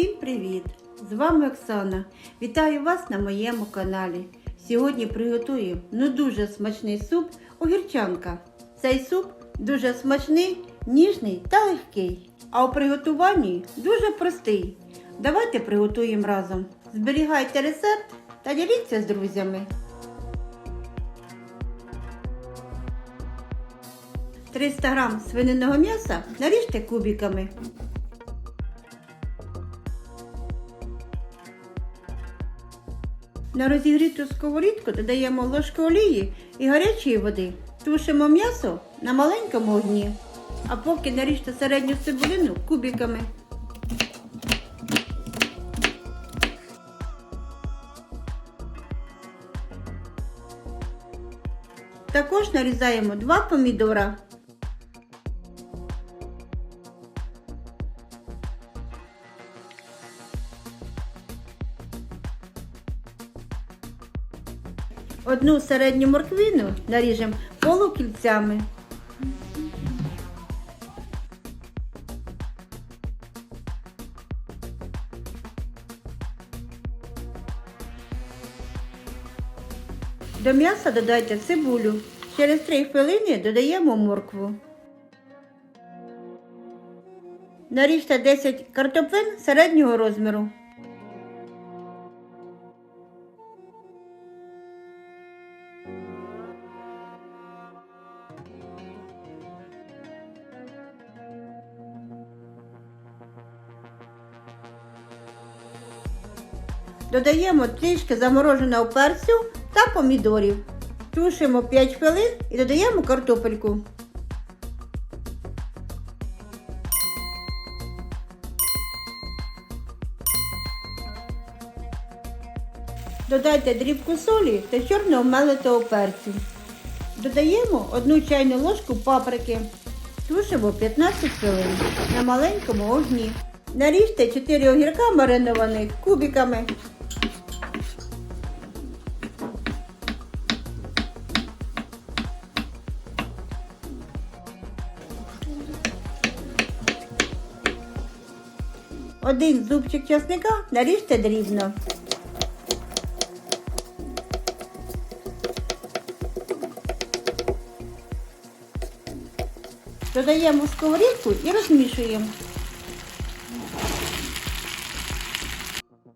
Всім привіт! З вами Оксана. Вітаю вас на моєму каналі. Сьогодні приготуємо ну дуже смачний суп огірчанка. Цей суп дуже смачний, ніжний та легкий. А у приготуванні дуже простий. Давайте приготуємо разом. Зберігайте рецепт та діліться з друзями. 300 грам свининого м'яса наріжте кубиками. На розігріту сковорідку додаємо ложку олії і гарячої води. Тушимо м'ясо на маленькому огні, а поки наріжте середню цибулину кубиками. Також нарізаємо два помідора. Одну середню морквину наріжемо полукільцями. До м'яса додайте цибулю. Через 3 хвилини додаємо моркву. Наріжте 10 картоплин середнього розміру. Додаємо трішки замороженого перцю та помідорів. Тушимо 5 хвилин і додаємо картопельку. Додайте дрібку солі та чорного мелитого перцю. Додаємо 1 чайну ложку паприки. Тушимо 15 хвилин на маленькому огні. Наріжте 4 огірка маринованих кубиками. Один зубчик часника наріжте дрібно. Додаємо сковорідку і розмішуємо.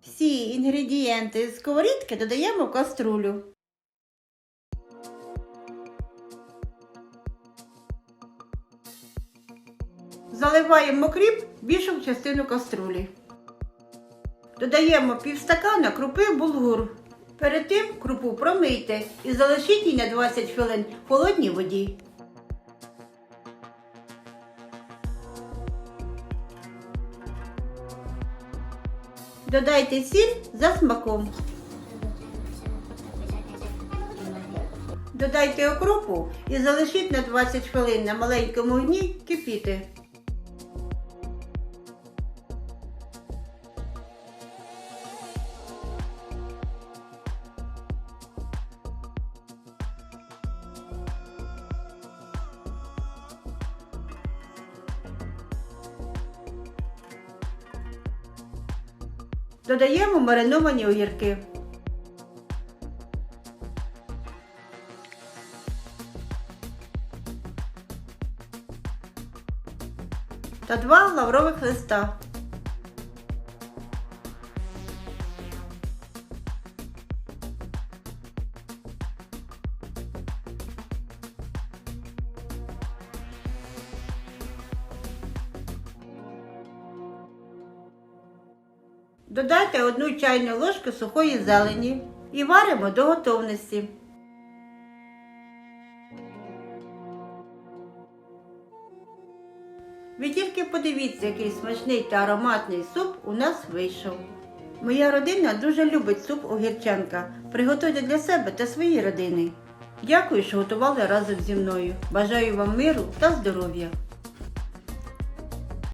Всі інгредієнти з сковорідки додаємо в каструлю. Заливаємо кріп більшу частину каструлі. Додаємо півстакана крупи булгур. Перед тим крупу промийте і залишіть її на 20 хвилин в холодній воді. Додайте сіль за смаком. Додайте окропу і залишіть на 20 хвилин на маленькому огні кипіти. Додаємо мариновані огірки. Та два лаврових листа. Додайте одну чайну ложку сухої зелені і варимо до готовності. Ви тільки подивіться, який смачний та ароматний суп у нас вийшов. Моя родина дуже любить суп огірчанка. Приготуйте для себе та своєї родини. Дякую, що готували разом зі мною. Бажаю вам миру та здоров'я.